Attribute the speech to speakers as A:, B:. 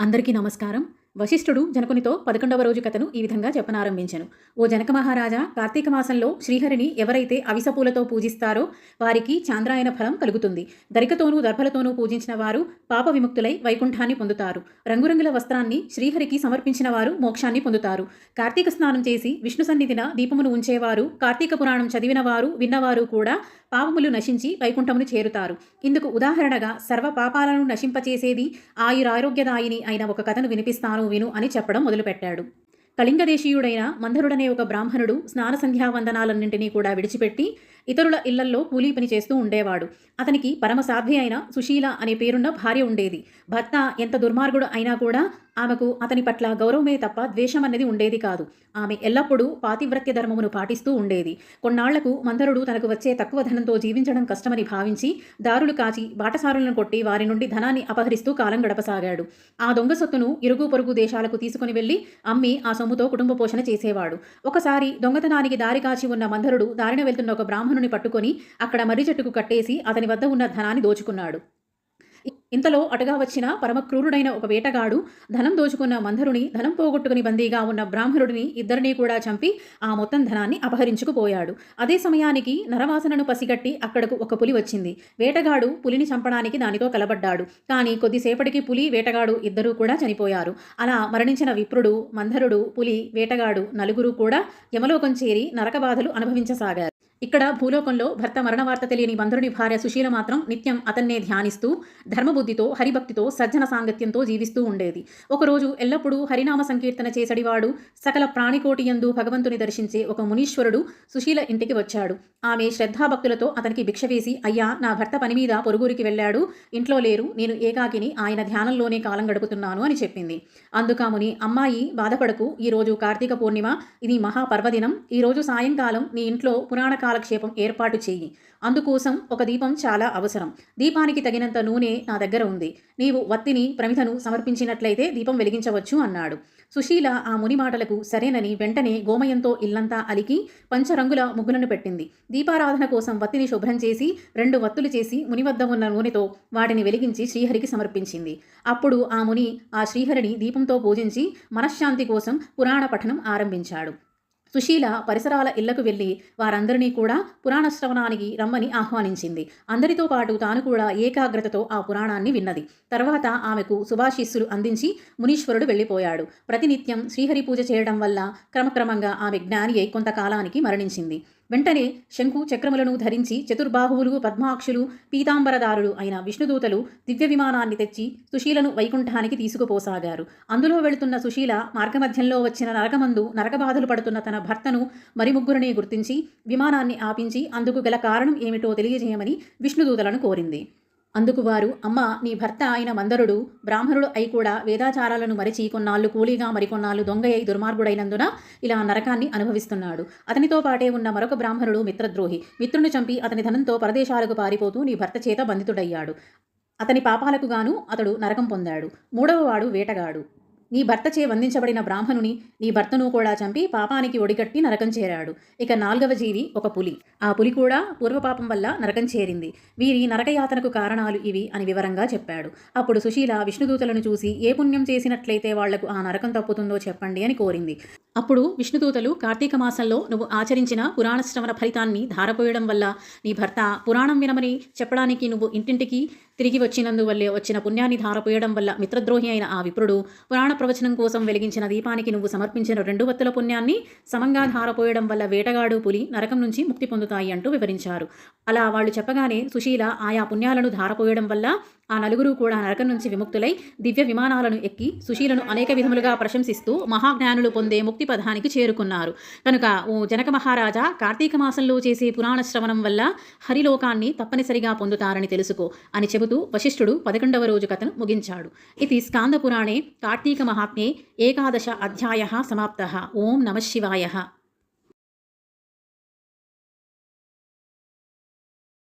A: అందరికీ నమస్కారం. వశిష్ఠుడు జనకునితో పదకొండవ రోజు కథను ఈ విధంగా చెప్పనారంభించను. ఓ జనక మహారాజా కార్తీక మాసంలో శ్రీహరిని ఎవరైతే అవిసపూలతో పూజిస్తారో వారికి చాంద్రాయన ఫలం కలుగుతుంది. దరికతోనూ దర్భలతోనూ పూజించిన వారు పాప విముక్తులై వైకుంఠాన్ని పొందుతారు. రంగురంగుల వస్త్రాన్ని శ్రీహరికి సమర్పించిన వారు మోక్షాన్ని పొందుతారు. కార్తీక స్నానం చేసి విష్ణు సన్నిధిన దీపమును ఉంచేవారు కార్తీక పురాణం చదివిన వారు విన్నవారు కూడా పాపములు నశించి వైకుంఠమును చేరుతారు. ఇందుకు ఉదాహరణగా సర్వ పాపాలను నశింపచేసేది ఆయురారోగ్యదాయిని అయిన ఒక కథను వినిపిస్తాను. విను అని చెప్పడం మొదలుపెట్టాడు. కళింగదేశీయుడైన మందరుడనే ఒక బ్రాహ్మణుడు స్నాన సంధ్యావందనాలన్నింటినీ కూడా విడిచిపెట్టి ఇతరుల ఇళ్ళల్లో కూలీ పని చేస్తూ ఉండేవాడు. అతనికి పరమసాధ్వి అయిన సుశీల అనే పేరున్న భార్య ఉండేది. భర్త ఎంత దుర్మార్గుడు అయినా కూడా ఆమెకు అతని పట్ల గౌరవమే తప్ప ద్వేషం అన్నది ఉండేది కాదు. ఆమె ఎల్లప్పుడూ పాతివ్రత్య ధర్మమును పాటిస్తూ ఉండేది. కొన్నాళ్ళకు మందరుడు తనకు వచ్చే తక్కువ ధనంతో జీవించడం కష్టమని భావించి దారులు కాచి బాటసారులను కొట్టి వారి నుండి ధనాన్ని అపహరిస్తూ కాలం గడపసాగాడు. ఆ దొంగ సొత్తును ఇరుగు పొరుగు దేశాలకు తీసుకుని వెళ్ళి అమ్మి ఆ సొమ్ముతో కుటుంబ పోషణ చేసేవాడు. ఒకసారి దొంగతనానికి దారి కాచి ఉన్న మందరుడు దారిన వెళ్తున్న ఒక బ్రాహ్మణుని పట్టుకొని అక్కడ మర్రి చెట్టుకు కట్టేసి అతని వద్ద ఉన్న ధనాన్ని దోచుకున్నాడు. ఇంతలో అటుగా వచ్చిన పరమక్రూరుడైన ఒక వేటగాడు ధనం దోచుకున్న మంధరుని ధనం పోగొట్టుకుని బందీగా ఉన్న బ్రాహ్మణుడిని ఇద్దరినీ కూడా చంపి ఆ మొత్తం ధనాన్ని అపహరించుకుపోయాడు అదే సమయానికి నరవాసనను పసిగట్టి అక్కడకు ఒక పులి వచ్చింది. వేటగాడు పులిని చంపడానికి దానితో కలబడ్డాడు. కానీ కొద్దిసేపటికి పులి వేటగాడు ఇద్దరూ కూడా చనిపోయారు. అలా మరణించిన విప్రుడు మంధరుడు పులి వేటగాడు నలుగురు కూడా యమలోకం చేరి నరకబాధలు అనుభవించసాగారు. ఇక్కడ భూలోకంలో భర్త మరణ వార్త తెలియని మందరుని భార్య సుశీల మాత్రం నిత్యం అతన్నే ధ్యానిస్తూ ధర్మబుద్ధితో హరిభక్తితో సజ్జన సాంగత్యంతో జీవిస్తూ ఉండేది. ఒకరోజు ఎల్లప్పుడూ హరినామ సంకీర్తన చేసడివాడు సకల ప్రాణికోటి యందు భగవంతుని దర్శించే ఒక మునీశ్వరుడు సుశీల ఇంటికి వచ్చాడు. ఆమె శ్రద్ధాభక్తులతో అతనికి భిక్ష వేసి అయ్యా నా భర్త పని మీద పొరుగురికి వెళ్ళాడు. ఇంట్లో లేరు. నేను ఏకాకిని. ఆయన ధ్యానంలోనే కాలం గడుపుతున్నాను అని చెప్పింది. అందుకాముని అమ్మాయి బాధపడకు. ఈరోజు కార్తీక పూర్ణిమ. ఇది మహాపర్వదినం. ఈరోజు సాయంకాలం నీ ఇంట్లో పురాణ కాలక్షేపం ఏర్పాటు చేయి. అందుకోసం ఒక దీపం చాలా అవసరం. దీపానికి తగినంత నూనె నా దగ్గర ఉంది. నీవు వత్తిని ప్రమితను సమర్పించినట్లయితే దీపం వెలిగించవచ్చు అన్నాడు. సుశీల ఆ ముని మాటలకు సరేనని వెంటనే గోమయంతో ఇల్లంతా అలికి పంచరంగుల ముగ్గులను పెట్టింది. దీపారాధన కోసం వత్తిని శుభ్రం చేసి రెండు వత్తులు చేసి ముని వద్ద ఉన్న నూనెతో వాటిని వెలిగించి శ్రీహరికి సమర్పించింది. అప్పుడు ఆ ముని ఆ శ్రీహరిని దీపంతో పూజించి మనశ్శాంతి కోసం పురాణ పఠనం ఆరంభించాడు. సుశీల పరిసరాల ఇళ్ళకు వెళ్ళి వారందరినీ కూడా పురాణ శ్రవణానికి రమ్మని ఆహ్వానించింది. అందరితో పాటు తాను కూడా ఏకాగ్రతతో ఆ పురాణాన్ని విన్నది. తర్వాత ఆమెకు శుభాశీస్సులు అందించి మునీశ్వరుడు వెళ్ళిపోయాడు. ప్రతినిత్యం శ్రీహరి పూజ చేయడం వల్ల క్రమక్రమంగా ఆమె జ్ఞాని అయి కొంతకాలానికి మరణించింది. వెంటనే శంకు చక్రములను ధరించి చతుర్బాహువులు పద్మాక్షులు పీతాంబరదారులు అయిన విష్ణుదూతలు దివ్య విమానాన్ని తెచ్చి సుశీలను వైకుంఠానికి తీసుకుపోసాగారు. అందులో వెళుతున్న సుశీల మార్గమధ్యంలో వచ్చిన నరకమందు నరకబాధలు పడుతున్న తన భర్తను మరి ముగ్గురిని గుర్తించి విమానాన్ని ఆపించి అందుకు గల కారణం ఏమిటో తెలియజేయమని విష్ణుదూతలను కోరింది. అందుకు వారు అమ్మ నీ భర్త ఆయన మందరుడు బ్రాహ్మణుడు అయి కూడా వేదాచారాలను మరిచి కొన్నాళ్ళు కూలీగా మరికొన్నాళ్ళు దొంగయ్య దుర్మార్గుడైనందున ఇలా నరకాన్ని అనుభవిస్తున్నాడు. అతనితో పాటే ఉన్న మరొక బ్రాహ్మణుడు మిత్రద్రోహి. మిత్రుని చంపి అతని ధనంతో పరదేశాలకు పారిపోతూ నీ భర్త చేత బంధితుడయ్యాడు. అతని పాపాలకు గాను అతడు నరకం పొందాడు. మూడవ వాడు వేటగాడు. నీ భర్త చే వందించబడిన బ్రాహ్మణుని నీ భర్తను కూడా చంపి పాపానికి ఒడిగట్టి నరకం చేరాడు. ఇక నాల్గవ జీవి ఒక పులి. ఆ పులి కూడా పూర్వపాపం వల్ల నరకం చేరింది. వీరి నరకయాతనకు కారణాలు ఇవి అని వివరంగా చెప్పాడు. అప్పుడు సుశీల విష్ణుదూతలను చూసి ఏ పుణ్యం చేసినట్లయితే వాళ్ళకు ఆ నరకం తప్పుతుందో చెప్పండి అని కోరింది. అప్పుడు విష్ణుదూతలు కార్తీక మాసంలో నువ్వు ఆచరించిన పురాణ శ్రవణ ఫలితాన్ని ధారపోయడం వల్ల నీ భర్త పురాణం వినమని చెప్పడానికి నువ్వు ఇంటింటికి తిరిగి వచ్చినందువల్లే వచ్చిన పుణ్యాన్ని ధారపోయడం వల్ల మిత్రద్రోహి అయిన ఆ విప్రుడు పురాణ ప్రవచనం కోసం వెలిగించిన దీపానికి నువ్వు సమర్పించిన రెండు వత్తుల పుణ్యాన్ని సమంగా ధారపోయడం వల్ల వేటగాడు పులి నరకం నుంచి ముక్తి పొందుతాయి అంటూ వివరించారు. అలా వాళ్ళు చెప్పగానే సుశీల ఆయా పుణ్యాలను ధారపోయడం వల్ల ఆ నలుగురు కూడా నరకం నుంచి విముక్తులై దివ్య విమానాలను ఎక్కి సుశీలను అనేక విధములుగా ప్రశంసిస్తూ మహాజ్ఞానులు పొందే ముక్తి పదానికి చేరుకున్నారు. కనుక ఓ జనక మహారాజా కార్తీక మాసంలో చేసే పురాణ శ్రవణం వల్ల హరిలోకాన్ని తప్పనిసరిగా పొందుతారని తెలుసుకో అని చెబుతూ వశిష్ఠుడు పదకొండవ రోజు కథను ముగించాడు. ఇది స్కాంద పురాణే కార్తీక మహాత్మ్యే ఏకాదశ అధ్యాయ సమాప్త. ఓం నమ శివాయ.